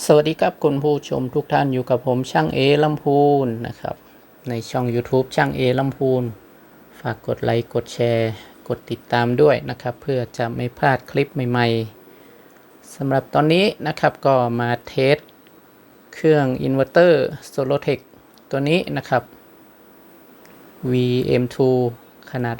สวัสดีครับคุณผู้ชมทุกท่านอยู่กับผมช่างเอลำพูนนะครับ ในช่อง YouTube ช่างเอลำพูน ฝากกดไลค์กดแชร์ กดติดตามด้วยนะครับ เพื่อจะไม่พลาดคลิปใหม่ๆสำหรับตอนนี้นะครับก็มาเทสเครื่องอินเวอร์เตอร์ Solotech ตัวนี้นะครับ VM2 ขนาด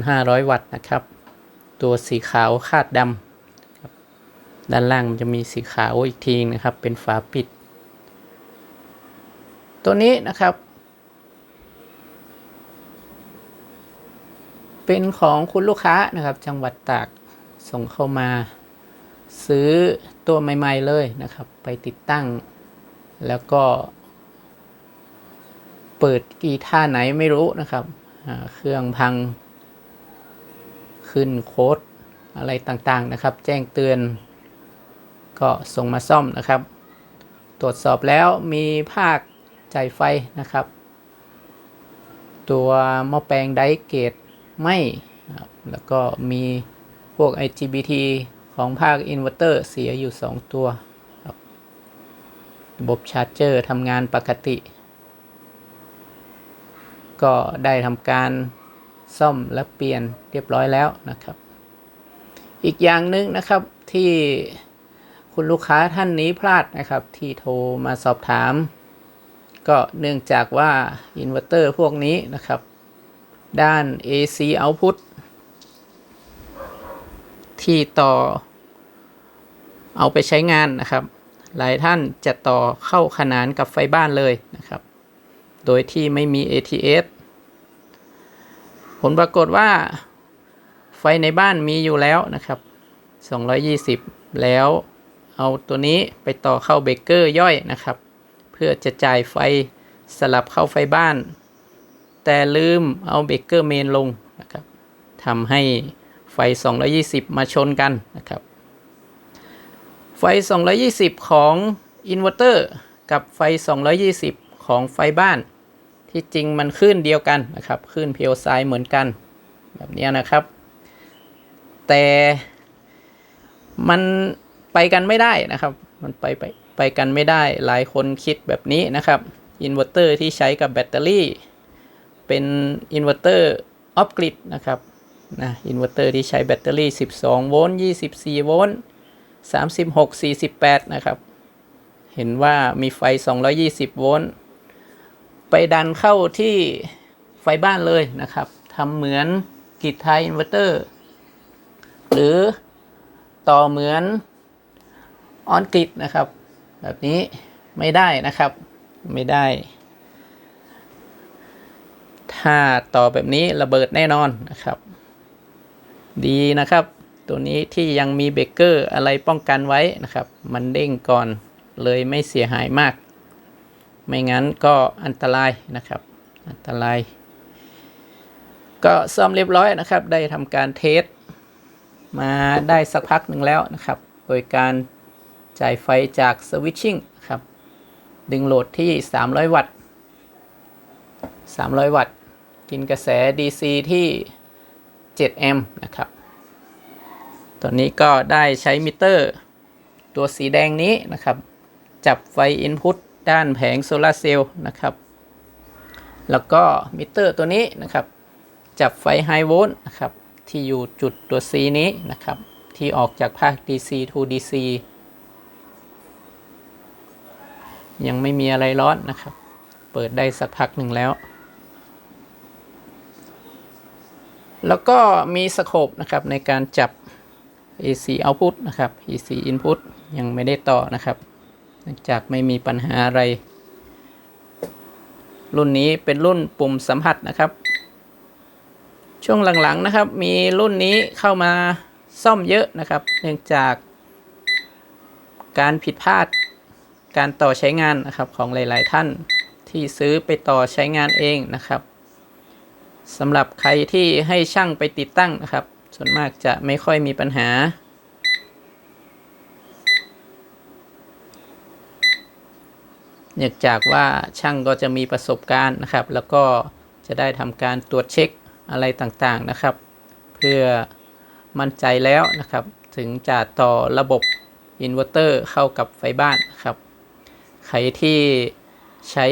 5,500 วัตต์นะครับ ตัวสีขาวคาดดำ ด้านล่างมันจะมีสีขาวอีกทีนะครับ เป็นฝาปิด ตัวนี้นะครับ เป็นของคุณลูกค้านะครับ จังหวัดตากส่งเข้ามา ซื้อตัวใหม่ ๆ เลยนะครับ ไปติดตั้ง แล้วก็ เปิดกีท่าไหนไม่รู้นะครับ เครื่องพัง ขึ้นโค้ดอะไรต่างๆนะครับ แจ้งเตือน ก็ส่งมาซ่อมนะครับ ตรวจสอบแล้วมีภาคจ่ายไฟนะครับ ตัวหม้อแปลงไดเกตไม่แล้วก็มีพวก IGBT ของภาคอินเวอร์เตอร์เสียอยู่ 2 ตัว ระบบชาร์จเจอร์ทำงานปกติ ก็ได้ทำการซ่อมและเปลี่ยนเรียบร้อยแล้วนะครับ อีกอย่างหนึ่งนะครับที่ คุณลูกค้าท่านนี้พลาดนะครับ ที่โทรมาสอบถาม ก็เนื่องจากว่าอินเวอร์เตอร์พวกนี้นะครับ ด้าน AC output ที่ต่อ เอาไปใช้งานนะครับ หลายท่านจะต่อเข้าขนานกับไฟบ้านเลยนะครับ โดยที่ไม่มี ATS ผลปรากฏว่าไฟในบ้านมีอยู่แล้วนะครับ 220 แล้ว เอาตัวนี้ไปต่อเข้าเบรกเกอร์ย่อยนะครับ เพื่อจะจ่ายไฟสลับเข้าไฟบ้าน แต่ลืมเอาเบรกเกอร์เมนลงนะครับทำให้ไฟ 220 มาชนกันนะครับ ไฟ 220 ของอินเวอร์เตอร์กับไฟ 220 ของไฟบ้าน ที่จริงมันขึ้นเดียวกันนะครับขึ้นเพียวไซเหมือนกันแบบนี้นะครับ แต่มัน ไปกันไม่ได้นะครับ มันไปไปไปกันไม่ได้หลายคนคิดแบบนี้นะครับอินเวอร์เตอร์ที่ใช้กับแบตเตอรี่ เป็นอินเวอร์เตอร์ออฟกริดนะครับนะอินเวอร์เตอร์ที่ใช้แบตเตอรี่ 12 โวลต์24 โวลต์36 48 นะครับ เห็นว่ามีไฟ 220 โวลต์ไปดันเข้าที่ไฟบ้านเลยนะครับทำเหมือนกิดไทยอินเวอร์เตอร์ หรือต่อเหมือน ออนกริดนะครับ แบบนี้ไม่ได้นะครับ ไม่ได้ ถ้าต่อแบบนี้ระเบิดแน่นอนนะครับ ดีนะครับ ตัวนี้ที่ยังมีเบเกอร์อะไรป้องกันไว้นะครับ มันเด้งก่อนเลยไม่เสียหายมาก ไม่งั้นก็อันตรายนะครับ อันตราย ก็ซ่อมเรียบร้อยนะครับ ได้ทำการเทสมาได้สักพักหนึ่งแล้วนะครับ โดยการ จ่ายไฟจากสวิตชิ่งครับ ดึงโหลดที่ 300 วัตต์ 300 วัตต์ กินกระแส DC ที่7แอมป์นะครับ ตอนนี้ก็ได้ใช้มิเตอร์ ตัวสีแดงนี้นะครับ จับไฟ Input ด้านแผงโซลาเซลล์นะครับ แล้วก็มิเตอร์ตัวนี้นะครับ จับไฟไฮโวลต์นะครับ ที่อยู่จุดตัว C นี้นะครับ ที่ออกจากภาค DC to DC ยังไม่มีอะไรร้อนนะครับ เปิดได้สักพักหนึ่งแล้ว แล้วก็มีสโคปนะครับในการจับ AC output นะครับ AC input ยังไม่ได้ต่อนะครับเนื่องจากไม่มีปัญหาอะไร รุ่นนี้เป็นรุ่นปุ่มสัมผัสนะครับ ช่วงหลังๆนะครับ มีรุ่นนี้เข้ามาซ่อมเยอะนะครับ เนื่องจากการผิดพลาด การต่อใช้งานนะครับของหลาย ๆ ท่านที่ซื้อไปต่อใช้งานเองนะครับสำหรับใครที่ให้ช่างไปติดตั้งนะครับ ส่วนมากจะไม่ค่อยมีปัญหา เนื่องจากว่าช่างก็จะมีประสบการณ์นะครับ แล้วก็จะได้ทำการตรวจเช็คอะไรต่างๆนะครับ เพื่อมั่นใจแล้วนะครับ ถึงจะต่อระบบอินเวอร์เตอร์เข้ากับไฟบ้านครับ ใครที่ใช้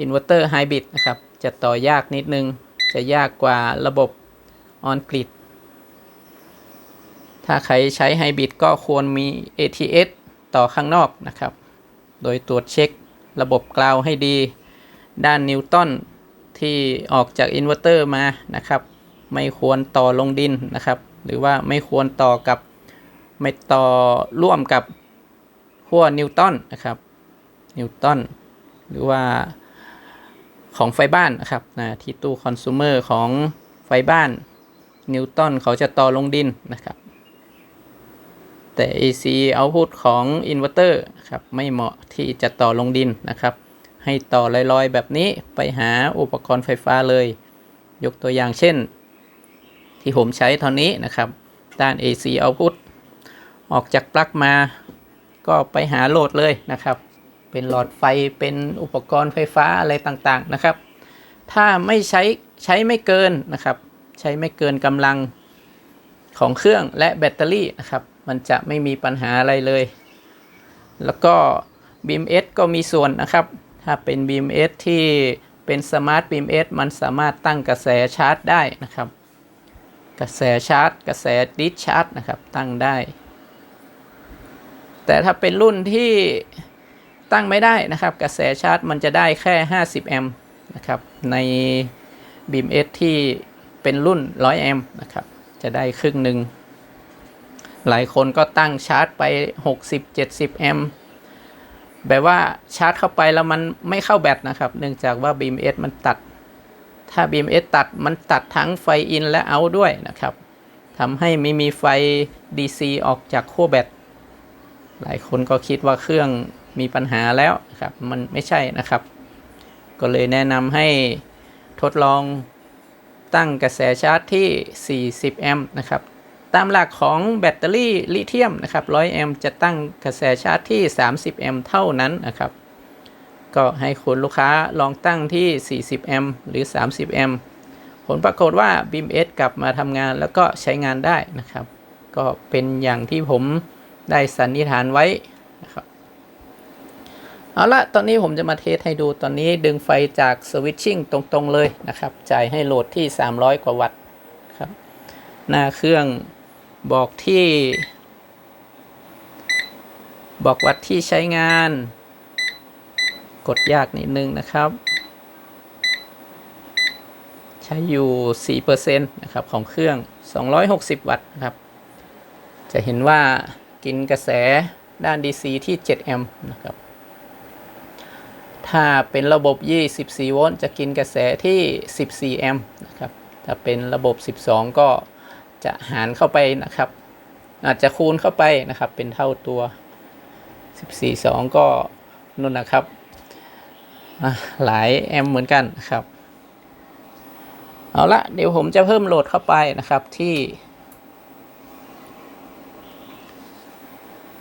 อินเวอร์เตอร์ไฮบริดนะครับ จะต่อยากนิดนึง จะยากกว่าระบบออนกริดถ้าใครใช้ไฮบริดก็ควรมี ATS ต่อข้างนอกนะครับ โดยตรวจเช็คระบบกราวให้ดี ด้านนิวตันที่ออกจากอินเวอร์เตอร์มานะครับ ไม่ควรต่อลงดินนะครับ หรือว่าไม่ควรต่อกับ ไม่ต่อร่วมกับขั้วนิวตันนะครับ นิวตันหรือว่าของไฟบ้านนะครับนะที่ตู้คอน sumer ของไฟบ้านนิวตันเขาจะต่อลงดินนะครับ แต่ AC output ของอินเวอร์เตอร์ครับไม่เหมาะที่จะต่อลงดินนะครับ ให้ต่อลอยๆ แบบนี้ไปหาอุปกรณ์ไฟฟ้าเลย ยกตัวอย่างเช่น ที่ผมใช้ตอนนี้นะครับ ด้าน AC output ออกจากปลั๊กมาก็ไปหาโหลดเลยนะครับ เป็นหลอดไฟเป็นอุปกรณ์ไฟฟ้าอะไรต่างๆนะครับ ถ้าไม่ใช้ใช้ไม่เกินนะครับ ใช้ไม่เกินกำลังของเครื่องและแบตเตอรี่นะครับมันจะไม่มีปัญหาอะไรเลย แล้วก็ BMS ก็มีส่วนนะครับ ถ้าเป็น BMS ที่เป็น Smart BMS มันสามารถตั้งกระแสชาร์จได้นะครับ กระแสชาร์จ กระแสดิสชาร์จนะครับตั้งได้ แต่ถ้าเป็นรุ่นที่ ตั้งไม่ได้นะครับ กระแสชาร์จมันจะได้แค่ 50 แอมป์นะครับ ใน BMS ที่เป็นรุ่น 100 แอมป์นะครับ จะได้ครึ่งหนึ่ง หลายคนก็ตั้งชาร์จไป 60-70 แอมป์แบบว่าชาร์จเข้าไปแล้วมันไม่เข้าแบตนะครับ เนื่องจากว่า BMS มันตัด ถ้า BMS ตัดมันตัดทั้งไฟอินและเอาด้วยนะครับทำให้ไม่มีไฟ DC ออกจากขั้วแบต หลายคนก็คิดว่าเครื่อง มีปัญหาแล้วครับมันไม่ใช่นะครับ ก็เลยแนะนำให้ทดลองตั้งกระแสชาร์จที่ 40 แอมป์นะครับ ตามหลักของแบตเตอรี่ลิเธียมนะครับ 100 แอมป์จะตั้งกระแสชาร์จที่ 30 แอมป์เท่านั้นนะครับ ก็ให้คุณลูกค้าลองตั้งที่ 40 แอมป์หรือ 30 แอมป์ผลปรากฏว่า BMS กลับมาทำงานแล้วก็ใช้งานได้นะครับ ก็เป็นอย่างที่ผมได้สันนิษฐานไว้ เอาละตอนนี้ผมจะมาเทสให้ดูตอนนี้ดึงไฟจากสวิตชิ่งตรงๆเลยนะครับ จ่ายให้โหลดที่ 300 กว่าวัตต์ครับ หน้าเครื่องบอกที่ บอกวัตต์ที่ใช้งาน กดยากนิดนึงนะครับ ใช้อยู่ 4%นะครับของเครื่อง 260 วัตต์ครับ จะเห็นว่ากินกระแสด้าน DC ที่ 7 แอมป์นะครับ ถ้าเป็นระบบ 24 โวลต์จะกินกระแสที่ 14 แอมป์นะครับ ถ้าเป็นระบบ 12 ก็จะหารเข้าไปนะครับ อาจจะคูณเข้าไปนะครับ เป็นเท่าตัว 14 2 ก็นู่นนะครับ หลายแอมป์เหมือนกันนะครับ เอาละเดี๋ยวผมจะเพิ่มโหลดเข้าไปนะครับที่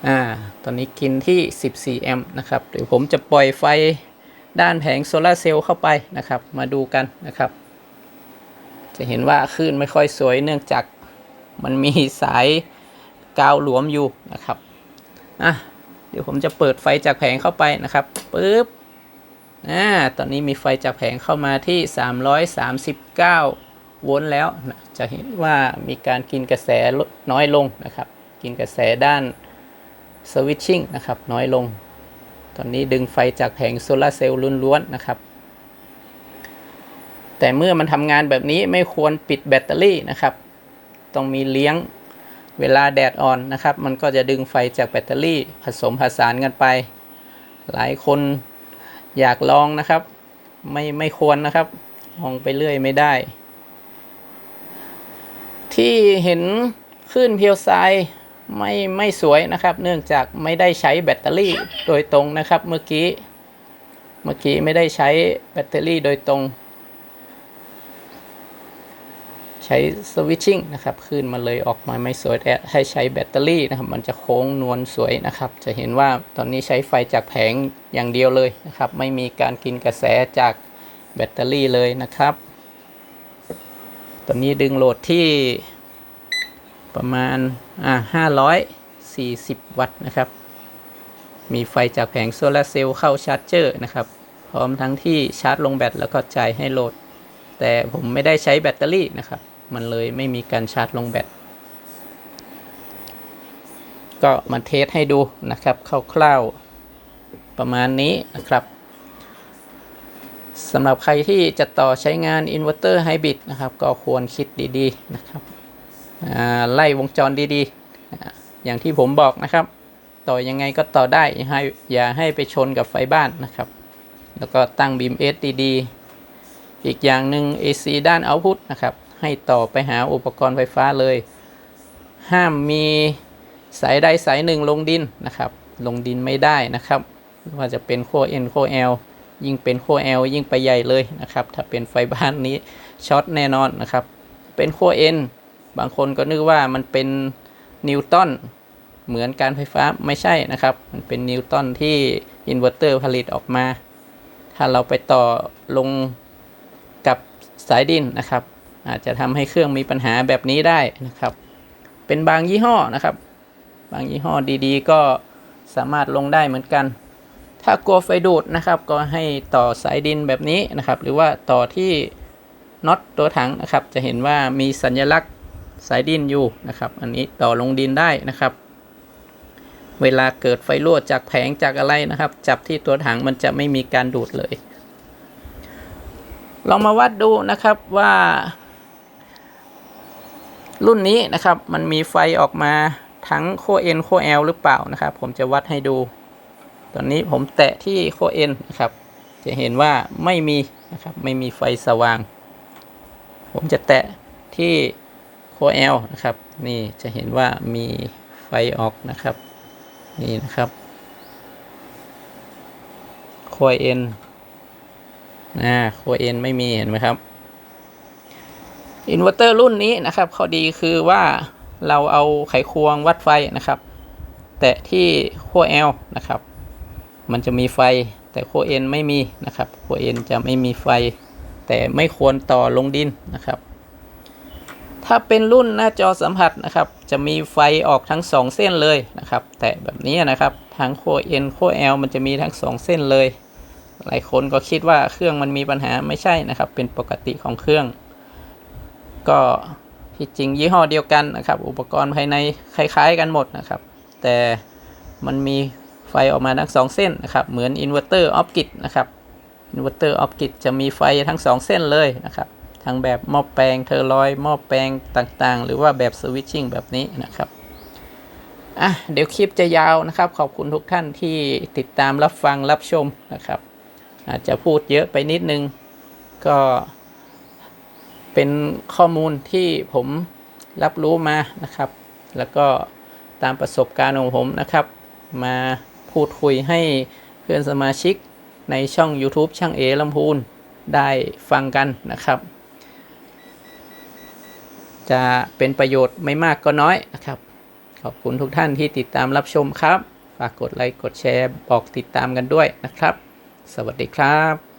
อ่า ตอนนี้กินที่ 14 แอมป์นะครับ เดี๋ยวผมจะปล่อยไฟ ด้านแผงโซลาร์เซลล์เข้าไปนะครับ มาดูกันนะครับ จะเห็นว่าคลื่นไม่ค่อยสวยเนื่องจากมันมีสายกาวหลวมอยู่นะครับอะเดี๋ยวผมจะเปิดไฟจากแผงเข้าไปนะครับปึ๊บอ่าตอนนี้มีไฟจากแผงเข้ามาที่ 339 โวลต์แล้วนะจะเห็นว่ามีการกินกระแสน้อยลงนะครับ กินกระแสด้านสวิตชิ่งนะครับน้อยลง อนนี้ดึงไฟจากแผงโซลาร์เซลล์ล้วนๆนะครับ แต่เมื่อมันทำงานแบบนี้ไม่ควรปิดแบตเตอรี่นะครับต้องมีเลี้ยงเวลาแดดอ่อนนะครับ มันก็จะดึงไฟจากแบตเตอรี่ ผสมผสานกันไป หลายคนอยากลองนะครับ ไม่ไม่ควรนะครับลองไปเรื่อยไม่ได้ ที่เห็นคลื่นเพียวทราย ไม่ไม่สวยนะครับ เนื่องจากไม่ได้ใช้แบตเตอรี่โดยตรงนะครับเมื่อกี้ เมื่อกี้ไม่ได้ใช้แบตเตอรี่โดยตรง ใช้สวิตชิ่งนะครับคลื่นมันเลยออกมาไม่สวยแต่ให้ใช้แบตเตอรี่นะครับ มันจะโค้งนวลสวยนะครับ จะเห็นว่าตอนนี้ใช้ไฟจากแผงอย่างเดียวเลยนะครับ ไม่มีการกินกระแสจากแบตเตอรี่เลยนะครับ ตอนนี้ดึงโหลดที่ ประมาณอ่าห้าร้อย40 วัตต์นะครับ มีไฟจากแผงโซลาร์เซลล์เข้าชาร์จเจอร์นะครับ พร้อมทั้งที่ชาร์จลงแบตแล้วก็จ่ายให้โหลด แต่ผมไม่ได้ใช้แบตเตอรี่นะครับ มันเลยไม่มีการชาร์จลงแบต ก็มาเทสให้ดูนะครับคร่าวๆประมาณนี้นะครับสำหรับใครที่จะต่อใช้งานอินเวอร์เตอร์ไฮบริดนะครับ ก็ควรคิดดี ๆ นะครับ ไล่วงจรดีๆ อย่างที่ผมบอกนะครับ ต่อยังไงก็ต่อได้อย่าให้อย่าให้ไปชนกับไฟบ้านนะครับ แล้วก็ตั้งบีมเอสดีๆ อีกอย่างหนึ่ง AC ด้านเอาพุตนะครับ ให้ต่อไปหาอุปกรณ์ไฟฟ้าเลย ห้ามมีสายใดสายหนึ่งลงดินนะครับ ลงดินไม่ได้นะครับไม่ว่าจะเป็นขั้ว N ขั้ว L ยิ่งเป็นขั้ว L ยิ่งไปใหญ่เลยนะครับ ถ้าเป็นไฟบ้านนี้ช็อตแน่นอนนะครับ เป็นขั้ว N บางคนก็นึกว่ามันเป็นนิวตันเหมือนการไฟฟ้าไม่ใช่นะครับ มันเป็นนิวตันที่อินเวอร์เตอร์ผลิตออกมา ถ้าเราไปต่อลงกับสายดินนะครับ อาจจะทำให้เครื่องมีปัญหาแบบนี้ได้นะครับ เป็นบางยี่ห้อนะครับ บางยี่ห้อดีๆ ก็สามารถลงได้เหมือนกัน ถ้ากลัวไฟดูดนะครับ ก็ให้ต่อสายดินแบบนี้นะครับ หรือว่าต่อที่น็อตตัวถังนะครับ จะเห็นว่ามีสัญลักษณ์ สายดินอยู่นะครับ อันนี้ต่อลงดินได้นะครับ เวลาเกิดไฟรั่วจากแผงจากอะไรนะครับ จับที่ตัวถังมันจะไม่มีการดูดเลยลองมาวัดดูนะครับว่า รุ่นนี้นะครับ มันมีไฟออกมาทั้งโค N โค L หรือเปล่านะครับ ผมจะวัดให้ดู ตอนนี้ผมแตะที่โค N นะครับ จะเห็นว่าไม่มีนะครับ ไม่มีไฟสว่าง ผมจะแตะที่ โค L นะครับ นี่จะเห็นว่ามีไฟออกนะครับ นี่นะครับโค N นนะโค N ไม่มีเห็นไหมครับ อินเวอร์เตอร์รุ่นนี้นะครับข้อดีคือว่าเราเอาไขควงวัดไฟนะครับ แตะที่ขั้ว L นะครับ มันจะมีไฟแต่ขั้ว N ไม่มีนะครับขั้ว N จะไม่มีไฟ แต่ไม่ควรต่อลงดินนะครับ ถ้าเป็นรุ่นหน้าจอสัมผัสนะครับ จะมีไฟออกทั้ง 2 เส้นเลยนะครับ แตะแบบนี้นะครับทั้งขั้ว N ขั้ว L มันจะมีทั้ง 2 เส้นเลย หลายคนก็คิดว่าเครื่องมันมีปัญหาไม่ใช่นะครับ เป็นปกติของเครื่อง ก็ที่จริงยี่ห้อเดียวกันนะครับ อุปกรณ์ภายในคล้าย ๆ กันหมดนะครับ แต่มันมีไฟออกมาทั้งสองเส้นนะครับ เหมือนอินเวอร์เตอร์ออฟกิดนะครับอินเวอร์เตอร์ออฟกิดจะมีไฟทั้งสองเส้นเลยนะครับ ทั้งแบบหม้อแปลงเทอร์ลอยหม้อแปลงต่างๆ หรือว่าแบบสวิตชิ่งแบบนี้นะครับอะเดี๋ยวคลิปจะยาวนะครับ ขอบคุณทุกท่านที่ติดตามรับฟังรับชมนะครับ อาจจะพูดเยอะไปนิดนึง ก็เป็นข้อมูลที่ผมรับรู้มานะครับ แล้วก็ตามประสบการณ์ของผมนะครับ มาพูดคุยให้เพื่อนสมาชิกในช่อง YouTube ช่างเอลำพูนได้ฟังกันนะครับ จะเป็นประโยชน์ไม่มากก็น้อยนะครับ ขอบคุณทุกท่านที่ติดตามรับชมครับ ฝากกดไลค์กดแชร์บอกติดตามกันด้วยนะครับ สวัสดีครับ